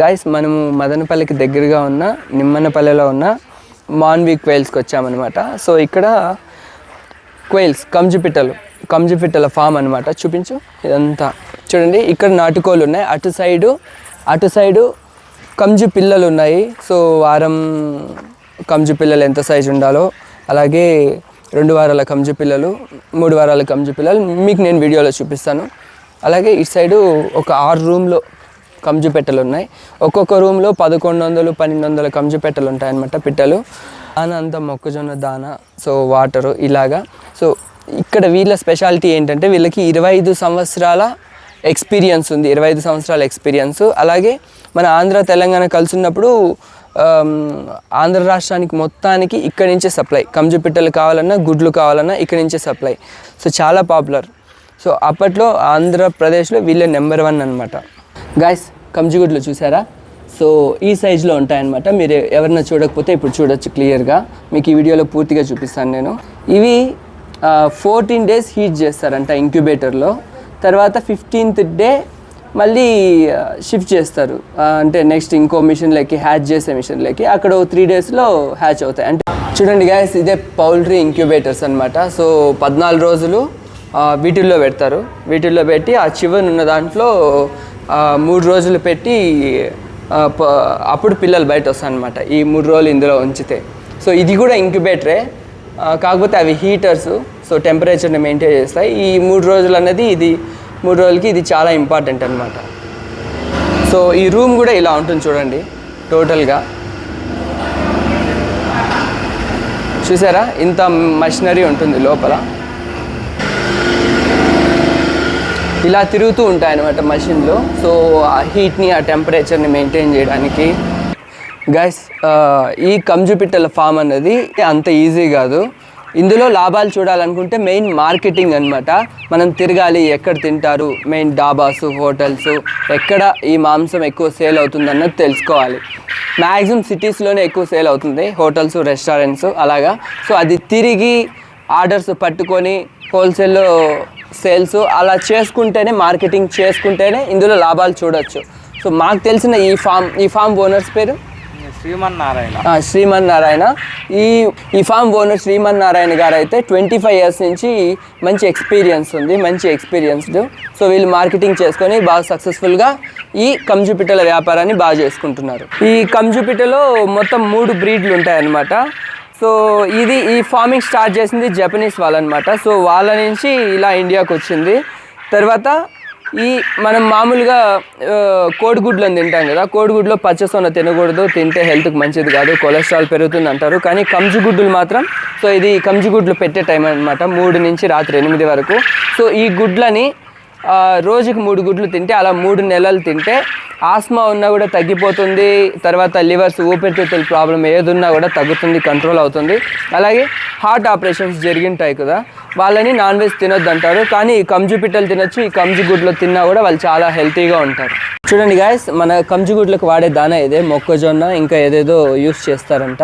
Guys మనము మదనపల్లికి దగ్గరగా ఉన్న నిమ్మనపల్లిలో ఉన్న మాన్వి క్వైల్స్కి వచ్చామన్నమాట. సో ఇక్కడ క్వైల్స్ కంజుపిట్టలు కంజుపిట్టల ఫామ్ అనమాట చూపించు. ఇదంతా. చూడండి ఇక్కడ నాటుకోళ్ళు ఉన్నాయి. అటు సైడు అటు సైడు కంజు పిల్లలు ఉన్నాయి. సో వారం కంజు పిల్లలు ఎంత సైజు ఉండాలో అలాగే రెండు వారాల కంజు పిల్లలు మూడు వారాల కంజు పిల్లలు మీకు నేను వీడియోలో చూపిస్తాను. అలాగే ఇటు సైడు ఒక ఆరు రూమ్లో కంజు పెట్టెలు ఉన్నాయి. ఒక్కొక్క రూమ్లో పదకొండు వందలు పన్నెండు వందల కంజు పెట్టెలు ఉంటాయన్నమాట పిట్టలు. దాన అంతా మొక్కజొన్న దాన సో వాటరు ఇలాగా. సో ఇక్కడ వీళ్ళ స్పెషాలిటీ ఏంటంటే వీళ్ళకి ఇరవై ఐదు సంవత్సరాల ఎక్స్పీరియన్స్ ఉంది. ఇరవై ఐదు సంవత్సరాల ఎక్స్పీరియన్స్ అలాగే మన ఆంధ్ర తెలంగాణ కలిసి ఉన్నప్పుడు ఆంధ్ర రాష్ట్రానికి మొత్తానికి ఇక్కడి నుంచే సప్లై కంజు పిట్టలు కావాలన్నా గుడ్లు కావాలన్నా ఇక్కడి నుంచే సప్లై సో చాలా పాపులర్ సో అప్పట్లో ఆంధ్రప్రదేశ్లో వీళ్ళే నెంబర్ వన్ అనమాట గాయస్ కంజుగుడ్లు చూసారా? సో ఈ సైజులో ఉంటాయన్నమాట. మీరు ఎవరైనా చూడకపోతే ఇప్పుడు చూడొచ్చు క్లియర్గా మీకు ఈ వీడియోలో పూర్తిగా చూపిస్తాను నేను. ఇవి ఫోర్టీన్ డేస్ హీట్ చేస్తారంట ఇంక్యుబేటర్లో తర్వాత ఫిఫ్టీన్త్ డే మళ్ళీ షిఫ్ట్ చేస్తారు. అంటే నెక్స్ట్ ఇంకో మిషన్లోకి హ్యాచ్ చేసే మిషన్లోకి అక్కడ త్రీ డేస్లో హ్యాచ్ అవుతాయి. అంటే చూడండి గాయస్ ఇదే పౌల్ట్రీ ఇంక్యుబేటర్స్ అనమాట సో పద్నాలుగు రోజులు వీటిల్లో పెడతారు. వీటిల్లో పెట్టి ఆ చివరి ఉన్న దాంట్లో మూడు రోజులు పెట్టి అప్పుడు పిల్లలు బయట వస్తాయి అనమాట ఈ మూడు రోజులు ఇందులో ఉంచితే. సో ఇది కూడా ఇంక్యుబేటరే. కాకపోతే అవి హీటర్స్ సో టెంపరేచర్ని మెయింటైన్ చేస్తాయి. ఈ మూడు రోజులు అనేది ఇది మూడు రోజులకి ఇది చాలా ఇంపార్టెంట్ అనమాట సో ఈ రూమ్ కూడా ఇలా ఉంటుంది చూడండి టోటల్గా. చూసారా? ఇంత మషినరీ ఉంటుంది లోపల. ఇలా తిరుగుతూ ఉంటాయి అనమాట మషిన్లో సో ఆ హీట్ని ఆ టెంపరేచర్ని మెయింటైన్ చేయడానికి. గైస్ ఈ కంజుపిట్టల ఫామ్ అన్నది అంత ఈజీ కాదు. ఇందులో లాభాలు చూడాలనుకుంటే మెయిన్ మార్కెటింగ్ అన్నమాట. మనం తిరగాలి ఎక్కడ తింటారు మెయిన్ డాబాస్ హోటల్స్ ఎక్కడ ఈ మాంసం ఎక్కువ సేల్ అవుతుంది అన్నది తెలుసుకోవాలి. మ్యాక్సిమం సిటీస్లోనే ఎక్కువ సేల్ అవుతుంది హోటల్స్ రెస్టారెంట్స్ అలాగా. సో అది తిరిగి ఆర్డర్స్ పట్టుకొని హోల్సేల్లో సేల్స్ అలా చేసుకుంటేనే మార్కెటింగ్ చేసుకుంటేనే ఇందులో లాభాలు చూడొచ్చు. సో మాకు తెలిసిన ఈ ఫామ్ ఈ ఫామ్ ఓనర్స్ పేరు? శ్రీమన్నారాయణ. ఆ, శ్రీమన్ నారాయణ ఈ ఈ ఫామ్ ఓనర్ శ్రీమన్ నారాయణ గారు అయితే ట్వంటీ ఫైవ్ ఇయర్స్ నుంచి మంచి ఎక్స్పీరియన్స్ ఉంది మంచి ఎక్స్పీరియన్స్డ్. సో వీళ్ళు మార్కెటింగ్ చేసుకొని బాగా సక్సెస్ఫుల్గా ఈ కంజుపిట్టల వ్యాపారాన్ని బాగా చేసుకుంటున్నారు. ఈ కంజుపిట్టలో మొత్తం మూడు బ్రీడ్లు ఉంటాయన్నమాట. సో ఇది ఈ ఫార్మింగ్ స్టార్ట్ చేసింది జపనీస్ వాళ్ళనమాట. సో వాళ్ళ నుంచి ఇలా ఇండియాకి వచ్చింది. తర్వాత ఈ మనం మామూలుగా కోడిగుడ్లను తింటాం కదా కోడిగుడ్లో పచ్చసొన తినకూడదు తింటే హెల్త్కి మంచిది కాదు కొలెస్ట్రాల్ పెరుగుతుంది అంటారు. కానీ కంజుగుడ్లు మాత్రం సో ఇది కంజుగుడ్లు పెట్టే టైం అనమాట మూడు నుంచి రాత్రి ఎనిమిది వరకు. సో ఈ గుడ్లని రోజుకి మూడు గుడ్లు తింటే అలా మూడు నెలలు తింటే ఆస్మా ఉన్నా కూడా తగ్గిపోతుంది. తర్వాత లివర్స్ ఊపిరితిత్తుల ప్రాబ్లం ఏదున్నా కూడా తగ్గుతుంది కంట్రోల్ అవుతుంది. అలాగే హార్ట్ ఆపరేషన్స్ జరిగింటాయి కదా వాళ్ళని నాన్ వెజ్ తినొద్దు అంటారు కానీ ఈ కంజుపిట్టలు తినొచ్చు ఈ కంజు గుడ్లు తిన్నా కూడా వాళ్ళు చాలా హెల్తీగా ఉంటారు. చూడండి గాయస్ మన కంజుగుడ్లకు వాడే దానా ఇదే మొక్కజొన్న ఇంకా ఏదేదో యూస్ చేస్తారంట.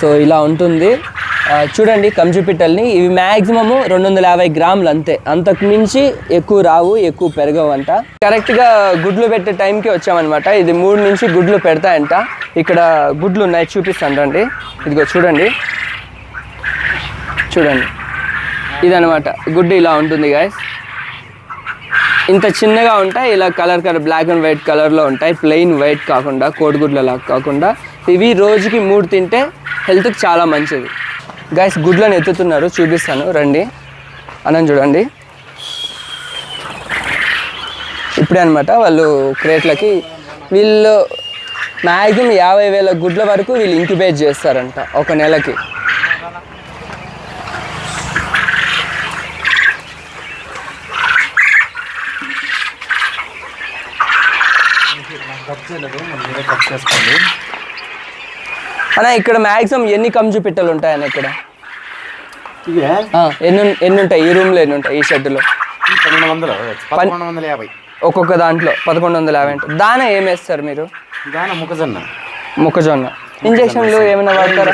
సో ఇలా ఉంటుంది. చూడండి కంజు పిట్టల్ని ఇవి మ్యాక్సిమము రెండు వందల యాభై గ్రాములు అంతే. అంతకు మించి ఎక్కువ రావు ఎక్కువ పెరగవు అంట కరెక్ట్గా గుడ్లు పెట్టే టైంకి వచ్చామన్నమాట. ఇది మూడు నుంచి గుడ్లు పెడతాయంట. ఇక్కడ గుడ్లు ఉన్నాయి చూపిస్తాను రండి. ఇదిగో చూడండి. చూడండి. ఇదనమాట గుడ్డు ఇలా ఉంటుంది గాయస్ ఇంత చిన్నగా ఉంటాయి ఇలా colour colour black and white కలర్లో ఉంటాయి. ప్లెయిన్ వైట్ కాకుండా కోడిగుడ్లలా కాకుండా. ఇవి రోజుకి మూడు తింటే హెల్త్కి చాలా మంచిది. గైస్ గుడ్లను ఎత్తుతున్నారు చూపిస్తాను. రండి. అనం చూడండి. ఇప్పుడే అనమాట వాళ్ళు క్రేట్లకి వీళ్ళు మ్యాక్సిమం యాభై వేల గుడ్ల వరకు వీళ్ళు ఇంక్యుబేట్ చేస్తారంట ఒక నెలకి. కట్ చేయలేదు మనం కట్ చేసుకోండి. అన్న ఇక్కడ మ్యాక్సిమం ఎన్ని కంజు పిట్టలు ఉంటాయన్న ఇక్కడ? ఎన్ని ఎన్ని ఉంటాయి? ఈ రూమ్లో ఎన్ని ఉంటాయి? ఈ షెడ్లో పన్నెండు వందలు పదకొండు వందల యాభై. ఒక్కొక్క దాంట్లో పదకొండు వందల యాభై దాన ఏం వేస్తారు మీరు? దాన మొక్కజొన్న. మొక్కజొన్న. ఇంజక్షన్లు ఏమైనా వాడతారా?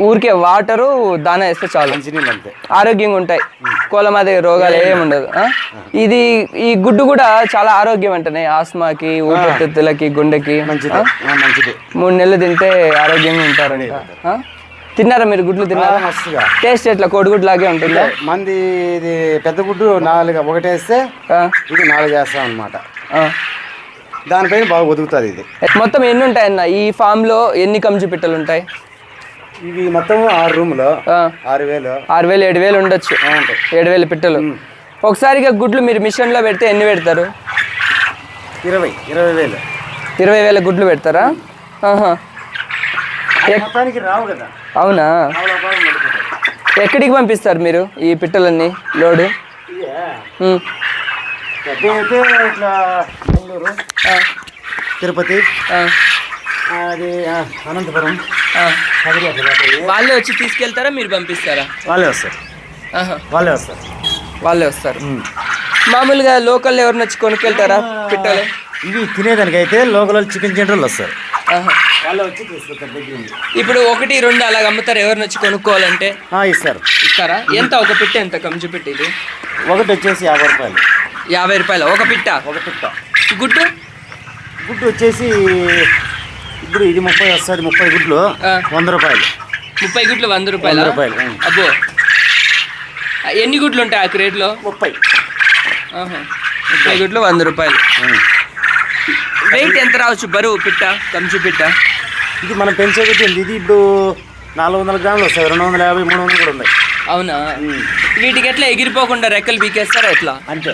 ఊరికే వాటరు దానా వేస్తే చాలు. ఆరోగ్యంగా ఉంటాయి. కోళ్ళ మాదిరి రోగాలు ఏమి ఉండదు? ఇది ఈ గుడ్డు కూడా చాలా ఆరోగ్యం అంటనే ఆస్మాకి ఊపిరితిత్తులకి గుండెకి మంచిది. ఆ, మంచిది. మూడు నెలలు తింటే ఆరోగ్యంగా ఉంటారంట ఆ? తిన్నారా మీరు గుడ్లు తిన్నారా? మస్తుగా. టేస్ట్ ఎట్లా? కోడిగుడ్డు లాగే ఉంటుందా మంది ఇది పెద్ద గుడ్డు నాలుగు ఒకటేస్తే? ఇది నాలుగు వేస్తాం అనమాట. దానిపైన బాగా ఒదుగుతుంది ఇది. మొత్తం ఎన్ని ఉంటాయన్న? ఈ ఫామ్లో ఎన్ని కంజు పిట్టలు ఉంటాయి? ఇవి మొత్తం ఆరు రూములు. ఆరు వేలు. ఆరు వేలు ఏడు వేలు ఉండొచ్చు. ఉంటాయి. ఏడు వేల పిట్టలు. ఒకసారిగా గుడ్లు మీరు మిషన్లో పెడితే ఎన్ని పెడతారు? ఇరవై ఇరవై వేలు. ఇరవై వేల గుడ్లు పెడతారా? రావు కదా. అవునా. ఎక్కడికి పంపిస్తారు మీరు ఈ పిట్టలన్నీ లోడు? అయితే బెంగళూరు తిరుపతి. అది అనంతపురం. వాళ్ళే వచ్చి తీసుకెళ్తారా? మీరు పంపిస్తారా? వాళ్ళే వస్తారు. వాళ్ళే వస్తారు. వాళ్ళే వస్తారు. మామూలుగా లోకల్ ఎవరిని వచ్చి కొనుక్కెళ్తారా? పిట్టలు? ఇవి తినేదానికైతే లోకల్ చికెన్ సెంటర్లు వస్తారు. ఇప్పుడు ఒకటి రెండు అలాగ అమ్ముతారు. ఎవరిని వచ్చి కొనుక్కోవాలంటే? ఇస్తారు. ఇస్తారా? ఎంత? ఒక పిట్ట ఎంత? కంచు పిట్ట ఇది? ఒకటి వచ్చేసి యాభై రూపాయలు. యాభై రూపాయలు ఒక పిట్ట? ఒక పిట్ట. గుడ్డు? గుడ్డు వచ్చేసి ఇప్పుడు ఇది ముప్పై వస్తుంది ముప్పై గుడ్లు. వంద రూపాయలు. ముప్పై గుడ్లు వంద రూపాయలు? రూపాయలు. అబ్బో. ఎన్ని గుడ్లు ఉంటాయి ఆ క్రేట్లో? ముప్పై. ముప్పై గుడ్లు వంద రూపాయలు. వెయిట్ ఎంత రావచ్చు? బరువు పిట్ట? కంచు పిట్ట? ఇది మనం పెంచే గుడ్డు ఉంది. ఇది ఇప్పుడు నాలుగు వందల గ్రాములు వస్తాయి రెండు వందల యాభై మూడు వందలు కూడా ఉన్నాయి. అవునా? వీటికి ఎట్లా ఎగిరిపోకుండా రెక్కలు పీకేస్తారా ఎట్లా? అంతే.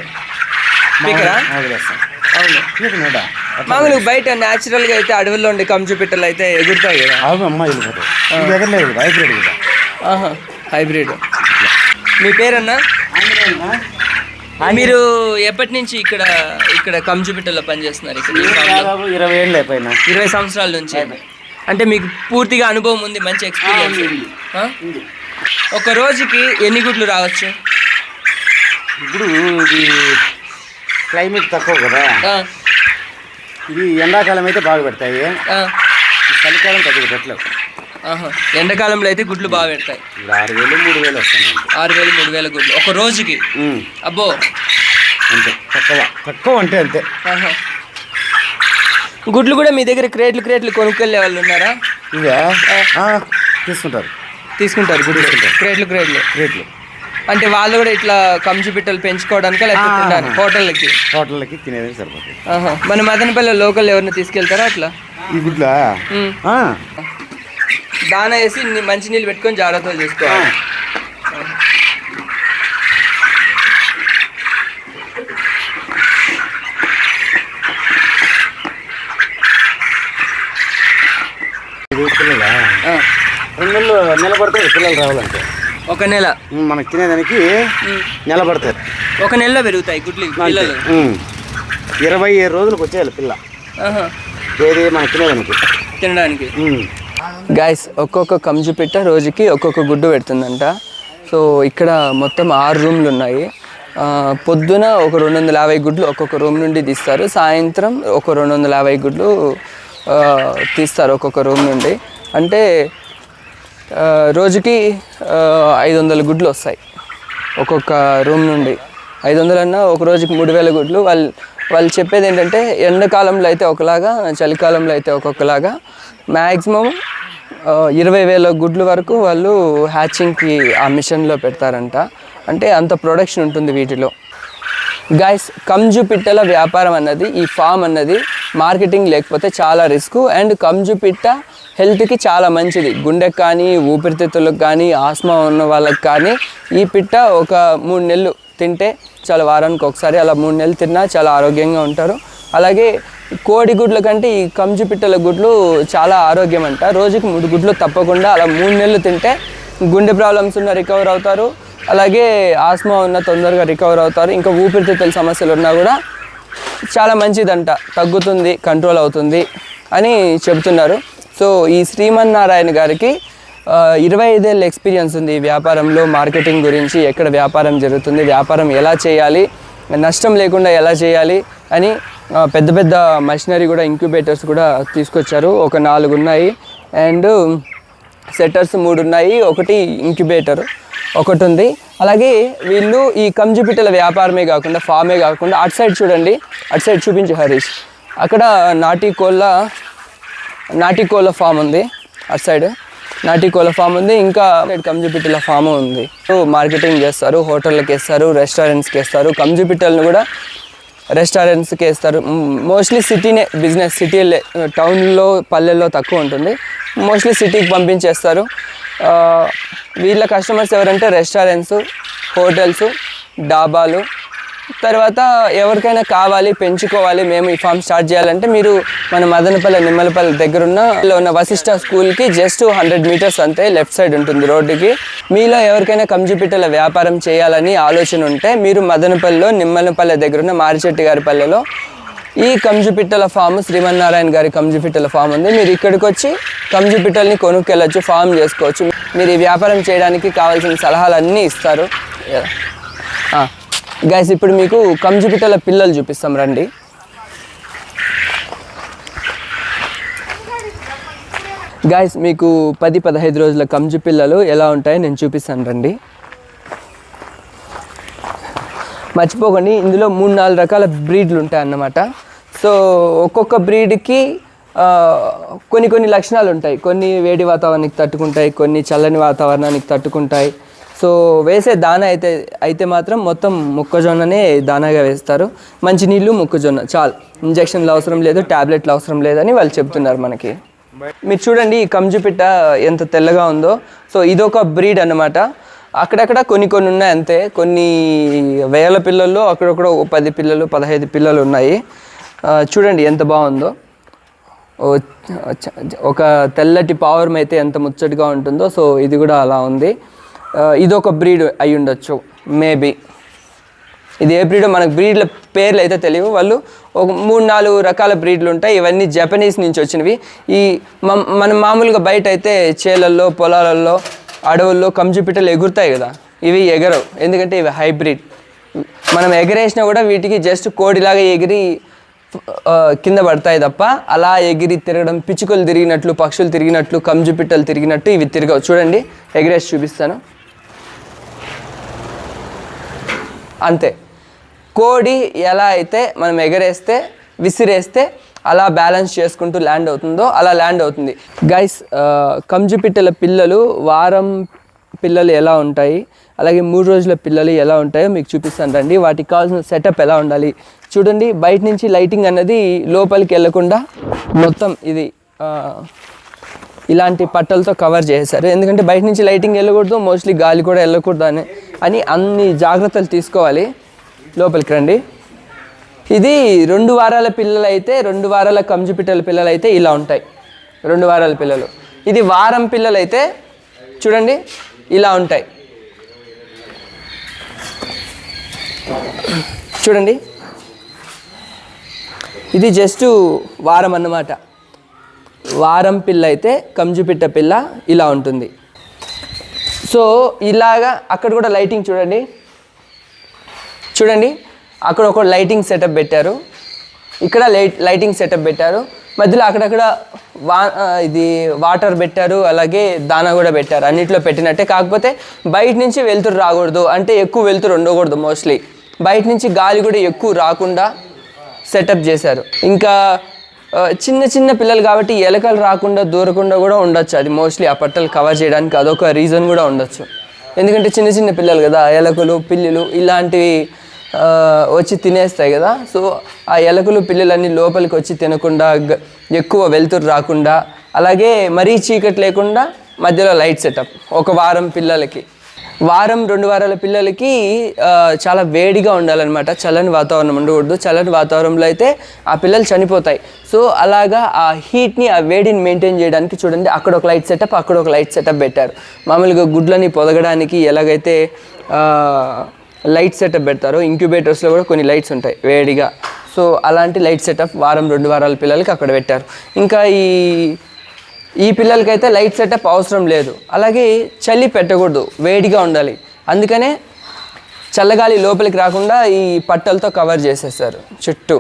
పీకరా? వదిలేస్తాం అవును. పీకనేడా? మామూలుగా బయట న్యాచురల్గా అయితే అడవుల్లో ఉండే కంచు పిట్టలు అయితే ఎగురుతాయి కదా. అమ్మ వెళ్ళిపోతాయి ఎగరలేదు హైబ్రిడ్ కదా. ఆహా హైబ్రిడ్. మీ పేరన్నా? మీరు ఎప్పటి నుంచి ఇక్కడ ఇక్కడ కంచు పిట్టలో పనిచేస్తున్నారు ఇక్కడ ఇరవై ఏళ్ళు అయిపోయినా. ఇరవై సంవత్సరాల నుంచి. అంటే మీకు పూర్తిగా అనుభవం ఉంది మంచి ఎక్స్పీరియన్స్? ఒక రోజుకి ఎన్ని గుడ్లు రావచ్చు? ఇప్పుడు ఇది క్లైమేట్ తక్కువ కదా. ఇది ఎండాకాలం అయితే బాగా పెడతాయి. చలికాలం కొద్దిగా పెట్టలేవు. ఆహా. ఎండాకాలంలో అయితే గుడ్లు బాగా పెడతాయి. ఆరు వేలు మూడు వేలు వస్తాయి. ఆరు వేలు మూడు వేల గుడ్లు. ఒక రోజుకి. అబ్బో. అంతే. తక్కువ. తక్కువ అంటే అంతే. ఆహా. గుడ్లు కూడా మీ దగ్గర క్రేట్లు క్రేట్లు కొనుక్కెళ్ళే వాళ్ళు ఉన్నారా? ఇవే? తీసుకుంటారు. తీసుకుంటారు గుడ్లు. క్రేట్లు క్రేట్లు. రేట్లు అంటే వాళ్ళు కూడా ఇట్లా కంచు పిట్టలు పెంచుకోవడానికా లేకపోతే హోటళ్ళకి? హోటళ్ళకి తినేది సరిపోతుంది. మన మదనపల్లి లోకల్ ఎవరిని తీసుకెళ్తారా అట్లా? ఈ గుడ్లా ఉమ్. ఆ, దానా వేసి మంచి నీళ్ళు పెట్టుకొని జాగ్రత్తలు చూసుకోవాలి. రెండు నెలలు నిలబడతాయి పిల్లలు రావాలంటే. ఒక నెల. మనకి తినేదానికి. నిలబడతాయి ఒక నెలలో పెరుగుతాయి గుడ్లు పిల్లలు. ఇరవై ఏడు రోజులకు వచ్చేయాలి పిల్ల. ఏది మనకి తినేదానికి. తినడానికి. గాయస్ ఒక్కొక్క కంజు పిట్ట రోజుకి ఒక్కొక్క గుడ్డు పెడుతుందంట. సో ఇక్కడ మొత్తం ఆరు రూమ్లు ఉన్నాయి. పొద్దున ఒక రెండు వందల యాభై గుడ్లు ఒక్కొక్క రూమ్ నుండి తీస్తారు. సాయంత్రం ఒక రెండు వందల యాభై గుడ్లు తీస్తారు ఒక్కొక్క రూమ్ నుండి. అంటే రోజుకి ఐదు వందల గుడ్లు వస్తాయి. ఒక్కొక్క రూమ్ నుండి. ఐదు వందలన్నా ఒక రోజుకి మూడు వేల గుడ్లు. వాళ్ళు వాళ్ళు చెప్పేది ఏంటంటే ఎండాకాలంలో అయితే ఒకలాగా చలికాలంలో అయితే ఒక్కొక్కలాగా. మ్యాక్సిమం ఇరవై వేల గుడ్లు వరకు వాళ్ళు హ్యాచింగ్కి ఆ మిషన్లో పెడతారంట. అంటే అంత ప్రొడక్షన్ ఉంటుంది వీటిలో. గాయస్ కంజు పిట్టల వ్యాపారం అన్నది ఈ ఫామ్ అన్నది మార్కెటింగ్ లేకపోతే చాలా రిస్క్. అండ్ కంజు పిట్ట హెల్త్కి చాలా మంచిది. గుండెకి కానీ ఊపిరితిత్తులకు కానీ ఆస్మా ఉన్న వాళ్ళకి కానీ ఈ పిట్ట ఒక మూడు నెలలు తింటే చాలా వారానికి ఒకసారి అలా మూడు నెలలు తిన్నా చాలా ఆరోగ్యంగా ఉంటారు. అలాగే కోడి గుడ్ల కంటే ఈ కంజు పిట్టల గుడ్లు చాలా ఆరోగ్యం అంట రోజుకి మూడు గుడ్లు తప్పకుండా అలా మూడు నెలలు తింటే గుండె ప్రాబ్లమ్స్ ఉన్న రికవర్ అవుతారు. అలాగే ఆస్మా ఉన్న తొందరగా రికవర్ అవుతారు. ఇంకా ఊపిరితిత్తుల సమస్యలు ఉన్నా కూడా చాలా మంచిదంట. తగ్గుతుంది కంట్రోల్ అవుతుంది అని చెబుతున్నారు. సో ఈ శ్రీమన్నారాయణ గారికి ఇరవై ఐదేళ్ళ ఎక్స్పీరియన్స్ ఉంది ఈ వ్యాపారంలో మార్కెటింగ్ గురించి ఎక్కడ వ్యాపారం జరుగుతుంది వ్యాపారం ఎలా చేయాలి నష్టం లేకుండా ఎలా చేయాలి అని పెద్ద పెద్ద మషినరీ కూడా ఇంక్యుబేటర్స్ కూడా తీసుకొచ్చారు. ఒక నాలుగు ఉన్నాయి. అండ్ సెట్టర్స్ మూడు ఉన్నాయి. ఒకటి ఇంక్యుబేటర్ ఒకటి ఉంది. అలాగే వీళ్ళు ఈ కంజుపిట్టల వ్యాపారమే కాకుండా ఫామే కాకుండా అటు సైడ్ చూడండి. అటు సైడ్ చూపించు హరీష్. అక్కడ నాటి కోళ్ళ నాటి కోళ్ళ ఫామ్ ఉంది అటు సైడ్. నాటి కోళ్ళ ఫామ్ ఉంది ఇంకా కంజుపిట్టల ఫామ్ ఉంది. మార్కెటింగ్ చేస్తారు హోటళ్ళకి వేస్తారు రెస్టారెంట్స్కి వేస్తారు కంజుపిట్టలను కూడా రెస్టారెంట్స్కి వేస్తారు. మోస్ట్లీ సిటీనే బిజినెస్ సిటీ టౌన్లో పల్లెల్లో తక్కువ ఉంటుంది. మోస్ట్లీ సిటీకి పంపించేస్తారు. వీళ్ళ కస్టమర్స్ ఎవరంటే రెస్టారెంట్స్ హోటల్స్ డాబాలు తర్వాత ఎవరికైనా కావాలి పెంచుకోవాలి మేము ఈ ఫామ్ స్టార్ట్ చేయాలంటే మీరు మన మదనపల్లి నిమ్మలపల్లి దగ్గరున్న లో ఉన్న వశిష్ట స్కూల్కి జస్ట్ హండ్రెడ్ మీటర్స్ అంతే లెఫ్ట్ సైడ్ ఉంటుంది రోడ్డుకి. మీలో ఎవరికైనా కంజుపిట్టల వ్యాపారం చేయాలని ఆలోచన ఉంటే మీరు మదనపల్లిలో నిమ్మలపల్లి దగ్గరున్న మారిచెట్టి గారి పల్లెలో ఈ కంజుపిట్టల ఫామ్ శ్రీమన్నారాయణ గారి కంజుపిట్టల ఫామ్ ఉంది. మీరు ఇక్కడికి వచ్చి కంజుపిట్టల్ని కొనుక్కెళ్ళచ్చు ఫామ్ చేసుకోవచ్చు. మీరు ఈ వ్యాపారం చేయడానికి కావాల్సిన సలహాలు అన్నీ ఇస్తారు గైస్ ఇప్పుడు మీకు కంజుపిట్టల పిల్లలు చూపిస్తాం రండి. గాయస్ మీకు పది పదహైదు రోజుల కంజు పిల్లలు ఎలా ఉంటాయో నేను చూపిస్తాను రండి. మర్చిపోకండి ఇందులో మూడు నాలుగు రకాల బ్రీడ్లు ఉంటాయి అన్నమాట సో ఒక్కొక్క బ్రీడ్కి కొన్ని కొన్ని లక్షణాలు ఉంటాయి. కొన్ని వేడి వాతావరణానికి తట్టుకుంటాయి కొన్ని చల్లని వాతావరణానికి తట్టుకుంటాయి. సో వేసే దానా అయితే అయితే మాత్రం మొత్తం మొక్కజొన్ననే దానాగా వేస్తారు. మంచినీళ్ళు మొక్కజొన్న చాలు. ఇంజక్షన్లు అవసరం లేదు ట్యాబ్లెట్లు అవసరం లేదని వాళ్ళు చెప్తున్నారు మనకి. మీరు చూడండి ఈ కంజుపిట్ట ఎంత తెల్లగా ఉందో. సో ఇదొక బ్రీడ్ అన్నమాట. అక్కడక్కడ కొన్ని కొన్ని ఉన్నాయి అంతే. కొన్ని వేల పిల్లల్లో అక్కడక్కడ ఒక పది పిల్లలు పదహైదు పిల్లలు ఉన్నాయి. చూడండి ఎంత బాగుందో. ఒక తెల్లటి పావురం అయితే ఎంత ముచ్చటగా ఉంటుందో. సో ఇది కూడా అలా ఉంది. ఇదొక బ్రీడ్ అయి ఉండొచ్చు మేబీ. ఇది ఏ బ్రీడ్? మనకు బ్రీడ్ల పేర్లు అయితే తెలియవు. వాళ్ళు ఒక మూడు నాలుగు రకాల బ్రీడ్లు ఉంటాయి. ఇవన్నీ జపనీస్ నుంచి వచ్చినవి. ఈ మనం మామూలుగా బయట అయితే చేలల్లో పొలాలలో అడవుల్లో కంజుపిట్టలు ఎగురుతాయి కదా. ఇవి ఎగరవు. ఎందుకంటే ఇవి హైబ్రిడ్. మనం ఎగరేసినా కూడా వీటికి జస్ట్ కోడిలాగా ఎగిరి కింద పడతాయి తప్ప అలా ఎగిరి తిరగడం పిచ్చుకలు తిరిగినట్లు పక్షులు తిరిగినట్లు కంజుపిట్టలు తిరిగినట్టు ఇవి తిరగవు. చూడండి ఎగరేసి చూపిస్తాను. అంతే. కోడి ఎలా అయితే మనం ఎగరేస్తే విసిరేస్తే అలా బ్యాలెన్స్ చేసుకుంటూ ల్యాండ్ అవుతుందో అలా ల్యాండ్ అవుతుంది. గైస్ కంజుపిట్టల పిల్లలు వారం పిల్లలు ఎలా ఉంటాయి? అలాగే మూడు రోజుల పిల్లలు ఎలా ఉంటాయో మీకు చూపిస్తాను రండి. వాటికి కావాల్సిన సెటప్ ఎలా ఉండాలి? చూడండి బయట నుంచి లైటింగ్ అన్నది లోపలికి వెళ్ళకుండా మొత్తం ఇది ఇలాంటి పట్టలతో కవర్ చేశారు ఎందుకంటే బయట నుంచి లైటింగ్ వెళ్ళకూడదు మోస్ట్లీ గాలి కూడా వెళ్ళకూడదు అని అని అన్ని జాగ్రత్తలు తీసుకోవాలి. లోపలికి రండి. ఇది రెండు వారాల పిల్లలు అయితే రెండు వారాల కంజు పిట్టల పిల్లలు అయితే ఇలా ఉంటాయి. రెండు వారాల పిల్లలు. ఇది వారం పిల్లలు అయితే చూడండి ఇలా ఉంటాయి. చూడండి. ఇది జస్ట్ వారం అన్నమాట. వారం పిల్ల అయితే కంజుపిట్ట పిల్ల ఇలా ఉంటుంది. సో ఇలాగా అక్కడ కూడా లైటింగ్ చూడండి. చూడండి అక్కడ ఒక లైటింగ్ సెటప్ పెట్టారు. ఇక్కడ లైట్ లైటింగ్ సెటప్ పెట్టారు. మధ్యలో అక్కడక్కడ వా ఇది వాటర్ పెట్టారు అలాగే దానా కూడా పెట్టారు. అన్నిట్లో పెట్టినట్టే. కాకపోతే బయట నుంచి వెళ్తురు రాకూడదు. అంటే ఎక్కువ వెళ్తురు ఉండకూడదు మోస్ట్లీ. బయట నుంచి గాలి కూడా ఎక్కువ రాకుండా సెటప్ చేశారు. ఇంకా చిన్న చిన్న పిల్లలు కాబట్టి ఎలకలు రాకుండా దూరకుండా కూడా ఉండొచ్చు. అది మోస్ట్లీ ఆ పట్టలు కవర్ చేయడానికి అదొక రీజన్ కూడా ఉండొచ్చు. ఎందుకంటే చిన్న చిన్న పిల్లలు కదా ఎలకలు పిల్లులు ఇలాంటివి వచ్చి తినేస్తాయి కదా. సో ఆ ఎలకలు పిల్లలన్నీ లోపలికి వచ్చి తినకుండా ఎక్కువ వెలుతురు రాకుండా అలాగే మరీ చీకటి లేకుండా మధ్యలో లైట్ సెటప్ ఒక వారం పిల్లలకి. వారం రెండు వారాల పిల్లలకి చాలా వేడిగా ఉండాలన్నమాట. చల్లని వాతావరణం ఉండకూడదు. చల్లని వాతావరణంలో అయితే ఆ పిల్లలు చనిపోతాయి. సో అలాగా ఆ హీట్ని ఆ వేడిని మెయింటైన్ చేయడానికి చూడండి. అక్కడ ఒక లైట్ సెటప్ అక్కడ ఒక లైట్ సెటప్ పెట్టారు. మామూలుగా గుడ్లని పొదగడానికి ఎలాగైతే లైట్ సెటప్ పెడతారో ఇంక్యుబేటర్స్లో కూడా కొన్ని లైట్స్ ఉంటాయి వేడిగా. సో అలాంటి లైట్ సెటప్ వారం రెండు వారాల పిల్లలకి అక్కడ పెట్టారు. ఇంకా ఈ ఈ పిల్లలకైతే లైట్ సెటప్ అవసరం లేదు. అలాగే చలి పెట్టకూడదు వేడిగా ఉండాలి. అందుకనే చల్లగాలి లోపలికి రాకుండా ఈ పట్టలతో కవర్ చేసేస్తారు చుట్టూ.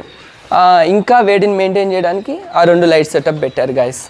ఇంకా వేడిని మెయింటైన్ చేయడానికి ఆ రెండు లైట్ సెటప్ పెట్టారు గాయస్